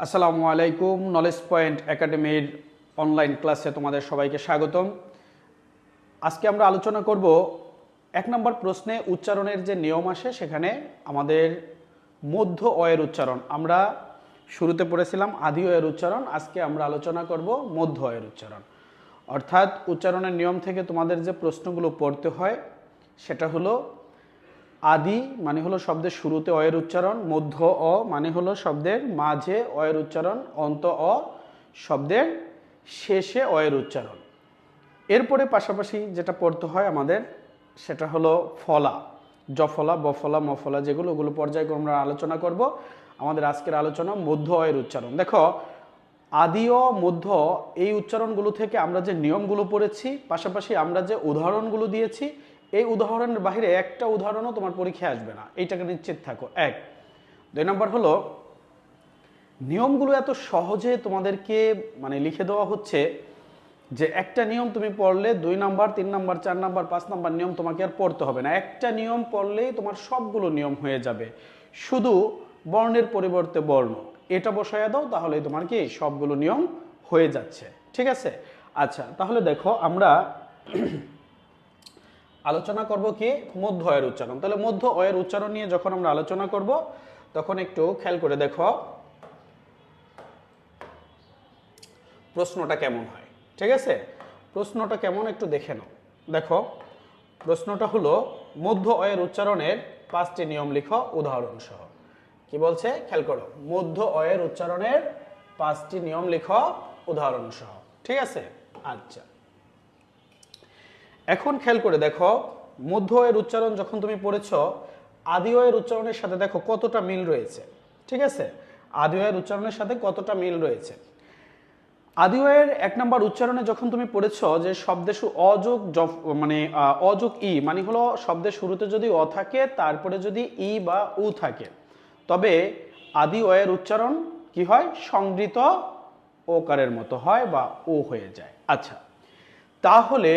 আসসালামু আলাইকুম knowledge point একাডেমির অনলাইন ক্লাসে তোমাদের সবাইকে স্বাগতম। আজকে আমরা আলোচনা করব এক নম্বর প্রশ্নে উচ্চারণের যে নিয়ম আসে, সেখানে আমাদের মধ্য অয়ের উচ্চারণ। আমরা শুরুতে পড়েছিলাম আদি অয়ের উচ্চারণ, আজকে আমরা আলোচনা করব মধ্য অয়ের উচ্চারণ। অর্থাৎ উচ্চারণের নিয়ম থেকে তোমাদের যে প্রশ্নগুলো পড়তে হয়, সেটা হলো আদি মানে হলো শব্দের শুরুতে অয়ের উচ্চারণ, মধ্য অ মানে হলো শব্দের মাঝে অয়ের উচ্চারণ, অন্ত অ শব্দের শেষে অয়ের উচ্চারণ। এরপরে পাশাপাশি যেটা পড়তে হয় আমাদের, সেটা হলো ফলা জফলা বফলা মফলা যেগুলো, ওগুলো পর্যায়ক্রমে আমরা আলোচনা করব। আমাদের আজকের আলোচনা মধ্য অয়ের উচ্চারণ। দেখো, আদি ও মধ্য, এই উচ্চারণগুলো থেকে আমরা যে নিয়মগুলো পড়েছি, পাশাপাশি আমরা যে উদাহরণগুলো দিয়েছি এই উদাহরণের বাইরে একটা উদাহরণও তোমার পরীক্ষায় আসবে না। এইটাকে নিশ্চিত থাকো। এক। দুই নম্বর হলো, নিয়মগুলো এত সহজে তোমাদেরকে মানে লিখে দেওয়া হচ্ছে যে একটা নিয়ম তুমি পড়লে দুই নাম্বার, তিন নাম্বার, চার নাম্বার, পাঁচ নাম্বার নিয়ম তোমাকে আর পড়তে হবে না। একটা নিয়ম পড়লেই তোমার সবগুলো নিয়ম হয়ে যাবে। শুধু বর্ণের পরিবর্তে বর্ণ। এটা বসায় দাও, তাহলে তোমার কি সবগুলো নিয়ম হয়ে যাচ্ছে। ঠিক আছে? আচ্ছা তাহলে দেখো, আমরা আলোচনা করব কি? মধ্য অয়ের উচ্চারণ। তাহলে মধ্য অয়ের উচ্চারণ নিয়ে যখন আমরা আলোচনা করব, তখন একটু খেয়াল করে দেখো প্রশ্নটা কেমন হয়। ঠিক আছে? প্রশ্নটা কেমন একটু দেখে নাও। দেখো, প্রশ্নটা হলো, মধ্য অয়ের উচ্চারণের পাঁচটি নিয়ম লিখো উদাহরণ সহ কি বলছে? খেয়াল করো, মধ্য অয়ের উচ্চারণের পাঁচটি নিয়ম লিখো উদাহরণ সহ ঠিক আছে? আচ্ছা। এখন খেয়াল করে দেখো, মধ্য অয়ের উচ্চারণ যখন তুমি পড়েছ আদি অয়ের উচ্চারণের সাথে দেখো কতটা মিল রয়েছে, ঠিক আছে? আদি অয়ের উচ্চারণের সাথে কতটা মিল রয়েছে। আদি অয়ের এক নম্বর উচ্চারণে যখন তুমি পড়েছ যে শব্দে অযোগ মানে অযোগ ই মানে হলো শব্দের শুরুতে যদি অ থাকে, তারপরে যদি ই বা উ থাকে। তবে আদি অয়ের উচ্চারণ কি হয়? সংবৃত ওকারের মতো হয় বা ও হয়ে যায়। আচ্ছা তাহলে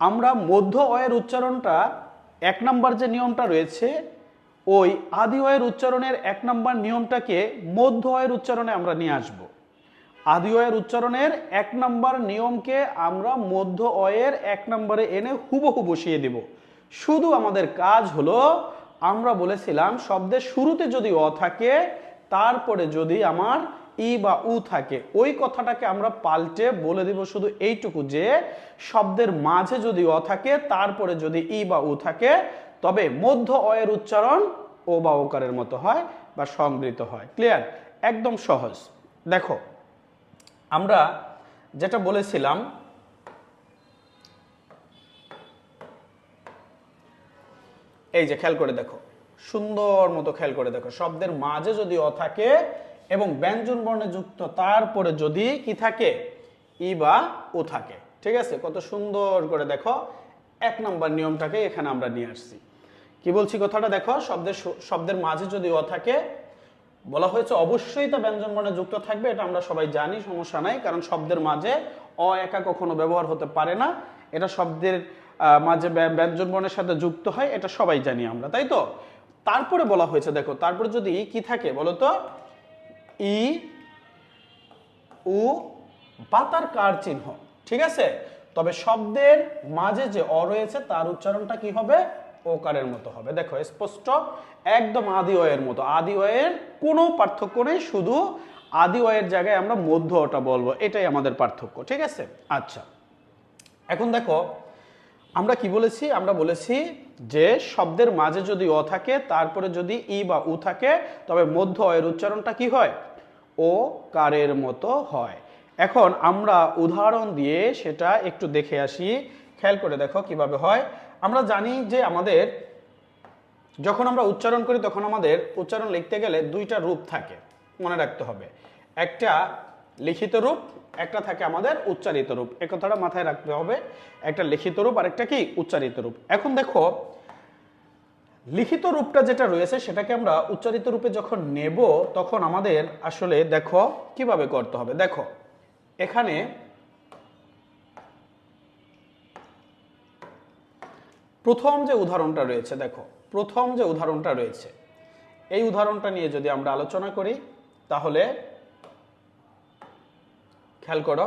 আমরা মধ্য অয়ের উচ্চারণটা এক নম্বর যে নিয়মটা রয়েছে, ওই আদি অয়ের উচ্চারণের এক নম্বর নিয়মটাকে মধ্য অয়ের উচ্চারণে আমরা নিয়ে আসব। আদি অয়ের উচ্চারণের এক নম্বর নিয়মকে আমরা মধ্য অয়ের এক নম্বরে এনে হুবহু বসিয়ে দেব। শুধু আমাদের কাজ হলো, আমরা বলেছিলাম শব্দের শুরুতে যদি অ থাকে, তারপরে যদি আমার ই বা উ থাকে, ওই কথাটাকে আমরা পাল্টে বলে দিব শুধু এইটুকু যে, শব্দের মাঝে যদি অ থাকে, তারপরে যদি ই বা উ থাকে, তবে মধ্য অয়ের উচ্চারণ ও বা ওকারের মতো হয় বা সংবৃত হয়। ক্লিয়ার একদম সহজ। দেখো, আমরা যেটা বলেছিলাম, এই যে খেয়াল করে দেখো, সুন্দর মতো খেয়াল করে দেখো, শব্দের মাঝে যদি অ থাকে এবং ব্যঞ্জন বর্ণে যুক্ত, তারপরে যদি কি থাকে? ই বা ও থাকে। ঠিক আছে? কত সুন্দর করে দেখো। এক নম্বর নিয়মটাকে এখানে আমরা নিয়ে আসছি। কি বলছি কথাটা? দেখো, শব্দের শব্দের মাঝে যদি অ থাকে, বলা হয়েছে অবশ্যই তা ব্যঞ্জন বর্ণে যুক্ত থাকবে, এটা আমরা সবাই জানি, সমস্যা নাই, কারণ শব্দের মাঝে অ একা কখনো ব্যবহার হতে পারে না। এটা শব্দের মাঝে ব্যঞ্জন বর্ণের সাথে যুক্ত হয়, এটা সবাই জানি আমরা, তাই তো? তারপরে বলা হয়েছে, দেখো, তারপরে যদি কি থাকে, বলো তো? ই, উ, বাতার কার চিহ্ন? ঠিক আছে? তবে শব্দের মাঝে যে অ রয়েছে, তার উচ্চারণটা কি হবে? ওকারের মতো হবে। দেখো, স্পষ্ট, একদম আদি অয়ের মতো। আদি অয়ের কোনো পার্থক্য নেই, শুধু আদি অয়ের জায়গায় আমরা মধ্য অটা বলব। এটাই আমাদের পার্থক্য, ঠিক আছে? আচ্ছা। এখন দেখো আমরা কি বলেছি? আমরা বলেছি যে শব্দের মাঝে যদি অ থাকে, তারপরে যদি ই বা উ থাকে, তবে মধ্য অয়ের উচ্চারণটা কি হয়? ও কারের মতো হয়। এখন আমরা উদাহরণ দিয়ে সেটা একটু দেখে আসি। খেয়াল করে দেখো কীভাবে হয়। আমরা জানি যে আমাদের যখন আমরা উচ্চারণ করি, তখন আমাদের উচ্চারণ লিখতে গেলে দুইটা রূপ থাকে। মনে রাখতে হবে। একটা লিখিত রূপ, একটা থাকে আমাদের উচ্চারিত রূপ। এ কথাটা মাথায় রাখতে হবে, একটা লিখিত রূপ আর একটা কি? উচ্চারিত রূপ। এখন দেখো, লিখিত রূপটা যেটা রয়েছে, সেটাকে আমরা উচ্চারিত রূপে যখন নেব, তখন আমাদের আসলে দেখো কীভাবে করতে হবে। দেখো, এখানে প্রথম যে উদাহরণটা রয়েছে, দেখো, প্রথম যে উদাহরণটা রয়েছে, এই উদাহরণটা নিয়ে যদি আমরা আলোচনা করি, তাহলে খেয়াল করো।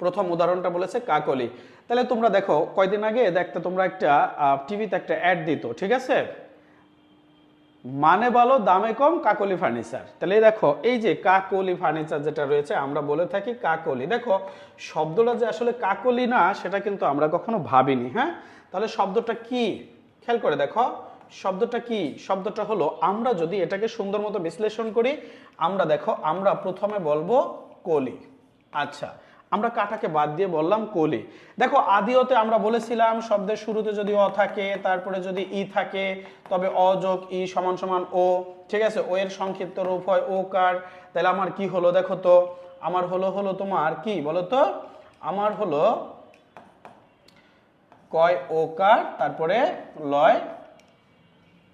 প্রথম উদাহরণটা বলেছে কাকলি। তাহলে তোমরা দেখো, কয়দিন আগে দেখতে তোমরা একটা টিভিতে একটা অ্যাড দিত, ঠিক আছে? মানে বলো দামে কম, কাকলি ফার্নিচার তাহলে দেখো, এই যে কাকলি ফার্নিচার যেটা রয়েছে, আমরা বলে থাকি কাকলি। দেখো, শব্দটা যে আসলে কাকলি না, সেটা কিন্তু আমরা কখনো ভাবিনি হ্যাঁ? তাহলে শব্দটা কি? খেয়াল করে দেখো, শব্দটা কি? শব্দটা হলো, আমরা যদি এটাকে সুন্দর মতো বিশ্লেষণ করি, আমরা দেখো, আমরা প্রথমে বলব কলি। আচ্ছা আমরা কাটাকে বাদ দিয়ে বললাম কলি। দেখো, আদিওতে আমরা বলেছিলাম শব্দের শুরুতে যদি অ থাকে, তারপরে যদি ই থাকে, তবে অ যোগ ই সমান সমান ও। ঠিক আছে? ও এর সংক্ষিপ্ত রূপ হয় ও কার তাহলে আমার কি হলো? দেখো তো, আমার হলো হলো তোমার কি? বলো তো, আমার হলো কয় ও কার তারপরে লয়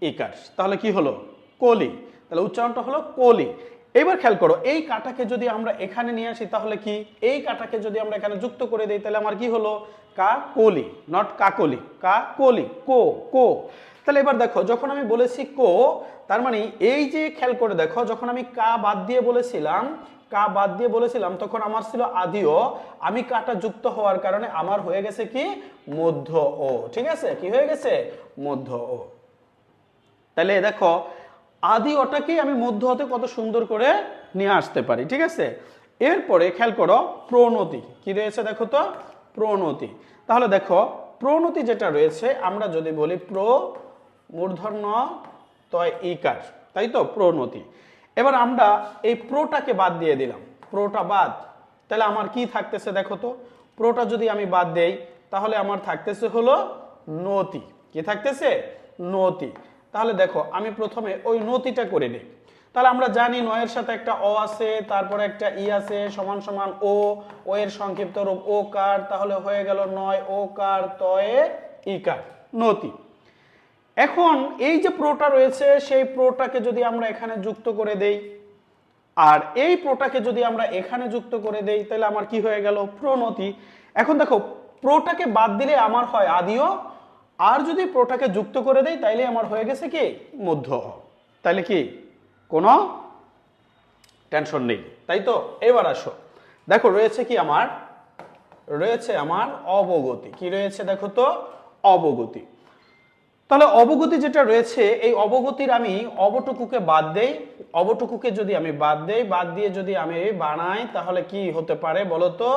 ইকার। তাহলে কি হলো? কলি। তাহলে উচ্চারণটা হলো কলি। এবার খেয়াল করো, এই কাটাকে যদি আমরা এখানে নিয়ে আসি, তাহলে কি? এই কাটাকে যদি আমরা এখানে যুক্ত করে দিই, তাহলে আমার কি হলো? কা কলি নট কাকলি কা কলি কো কো। তাহলে এবার দেখো, যখন আমি বলেছি কো, তার মানে এই যে খেয়াল করে দেখো, যখন আমি কা বাদ দিয়ে বলেছিলাম, কা বাদ দিয়ে বলেছিলাম, তখন আমার ছিল আদিও। আমি কাটা যুক্ত হওয়ার কারণে আমার হয়ে গেছে কি? মধ্য ও। ঠিক আছে? কি হয়ে গেছে? মধ্য ও। তাহলে দেখো আদি ওটাকেই আমি মধ্য হতে কত সুন্দর করে নিয়ে আসতে পারি, ঠিক আছে? এরপরে খেয়াল করো, প্রণতি। কি রয়েছে দেখো তো? প্রণতি। তাহলে দেখো, প্রণতি যেটা রয়েছে, আমরা যদি বলি প্র মূর্ধন্য তয় ইকার, তাই তো? প্রণতি। এবার আমরা এই প্রোটাকে বাদ দিয়ে দিলাম। প্রোটা বাদ। তাহলে আমার কি থাকতেছে দেখো তো? প্রোটা যদি আমি বাদ দেই, তাহলে আমার থাকতেছে হলো নতি। কি থাকতেছে? নতি। তাহলে দেখো, আমি প্রথমে ওই নতিটা করে নিই। তাহলে আমরা জানি নয়ের সাথে একটা অ আছে, তারপরে একটা ই আছে, সমান সমান ও ও এর সংক্ষিপ্ত রূপ, ও কার, তাহলে হয়ে গেল নয়, ও কার, তয়ে, ই কার নতি এখন এই যে প্রোটা রয়েছে, সেই প্রোটাকে যদি আমরা এখানে যুক্ত করে দেই, আর এই প্রোটাকে যদি আমরা এখানে যুক্ত করে দেই, তাহলে আমার কি হয়ে গেল? প্রণতি। এখন দেখো, প্রোটাকে বাদ দিলে আমার হয় আদিও আর যদি প্রোটাকে যুক্ত করে দেয় তাইলে আমার হয়ে গেছে কি? মধ্য। তাইলে কি? কোনো টেনশন নেই। তাই তো এবার আসো। দেখো, রয়েছে কি আমার? রয়েছে আমার অবগতি। কি রয়েছে দেখো তো? অবগতি। তাহলে অবগতি যেটা রয়েছে, এই অবগতির আমি অবটুকুকে বাদ দেই। অবটুকুকে যদি আমি বাদ দেই, বাদ দিয়ে যদি আমি বানাই, তাহলে কি হতে পারে বলো তো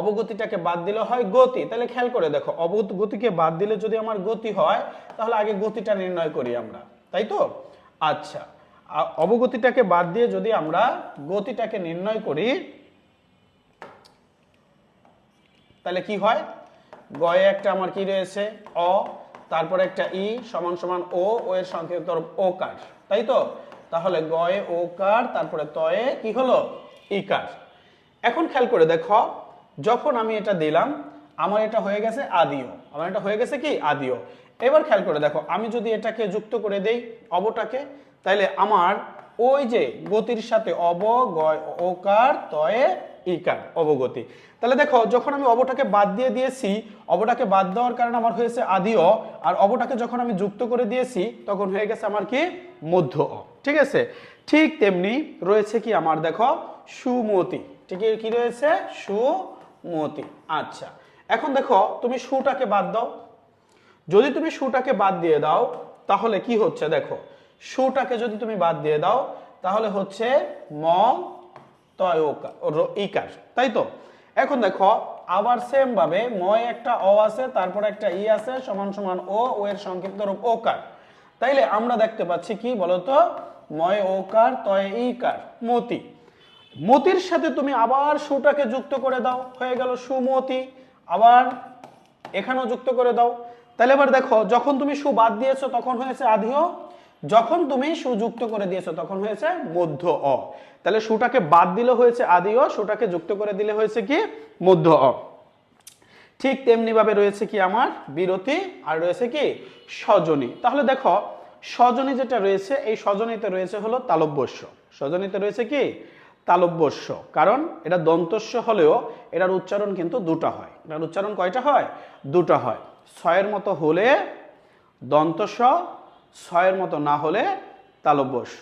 অবগতিটাকে বাদ দিলে হয় গতি। তাহলে খেয়াল করে দেখো, অবগতিকে বাদ দিলে যদি আমার গতি হয়, তাহলে আগে গতিটা নির্ণয় করি আমরা। তাই তো? আচ্ছা অবগতিটাকে বাদ দিয়ে যদি আমরা গতিটাকে নির্ণয় করি, তাহলে কি হয়? গয়ে একটা আমার কি রয়েছে? অ তারপরে একটা ই সমান সমান ও ও এর সংক্ষিপ্ত ও কার তাই তো? তাহলে গয়ে ও কার তারপরে তয়ে কি হলো? ই কার এখন খেয়াল করে দেখো, যখন আমি এটা দিলাম, আমার এটা হয়ে গেছে আদিও। আমার এটা হয়ে গেছে কি? আদিও। এবার খেয়াল করে দেখো, আমি যদি এটাকে যুক্ত করে দেই, অবটাকে তাহলে আমার ওই যে গতির সাথে অব, গয়, ওকার, তয়ে ইকার অবগতি। তাহলে দেখো, যখন আমি অবটাকে বাদ দিয়ে দিয়েছি, অবটাকে বাদ দেওয়ার কারণে আমার হয়েছে আদিও আর অবটাকে যখন আমি যুক্ত করে দিয়েছি, তখন হয়ে গেছে আমার কি? মধ্য অ। ঠিক আছে? ঠিক তেমনি রয়েছে কি আমার, দেখো, সুমতি। ঠিক কি রয়েছে? সুমতি। আচ্ছা। এখন দেখো, তুমি সুটাকে বাদ দাও। যদি তুমি সুটাকে বাদ দিয়ে দাও, তাহলে কি হচ্ছে দেখো? সুটাকে যদি তুমি বাদ দিয়ে দাও, তাহলে হচ্ছে ম তয় ইকার তাই তো? এখন দেখো, আবার সেম ভাবে ময় একটা অ আছে, তারপর একটা ই আছে, সমান সমান ও ও এর সংক্ষিপ্ত রূপ ওকার। তাইলে আমরা দেখতে পাচ্ছি কি বলতো? ময় ওকার, তয় ইকার মতি। মতির সাথে তুমি আবার সুটাকে যুক্ত করে দাও, হয়ে গেল সুমতি। আবার এখানেও যুক্ত করে দাও। তাহলে এবার দেখো, যখন তুমি সু বাদ দিয়েছ, তখন হয়েছে আধিও যখন তুমি সুযুক্ত করে দিয়েছ, তখন হয়েছে মধ্য অ। তাহলে সুটাকে বাদ দিলে হয়েছে আদিও সুটাকে যুক্ত করে দিলে হয়েছে কি? মধ্য অ। ঠিক তেমনি ভাবে রয়েছে কি আমার? বিরতি, আর রয়েছে কি? সজনী। তাহলে দেখো, সজনী যেটা রয়েছে, এই সজনীতে রয়েছে হলো তালব্যস্য। সজনীতে রয়েছে কি? তালব্যস্য। কারণ এটা দন্তস্য হলেও এটার উচ্চারণ কিন্তু দুটো হয়। এটার উচ্চারণ কয়টা হয়? দুটো হয়। ছয়ের মতো হলে দন্তস্য ছয়ের মতো না হলে তালব্যস্য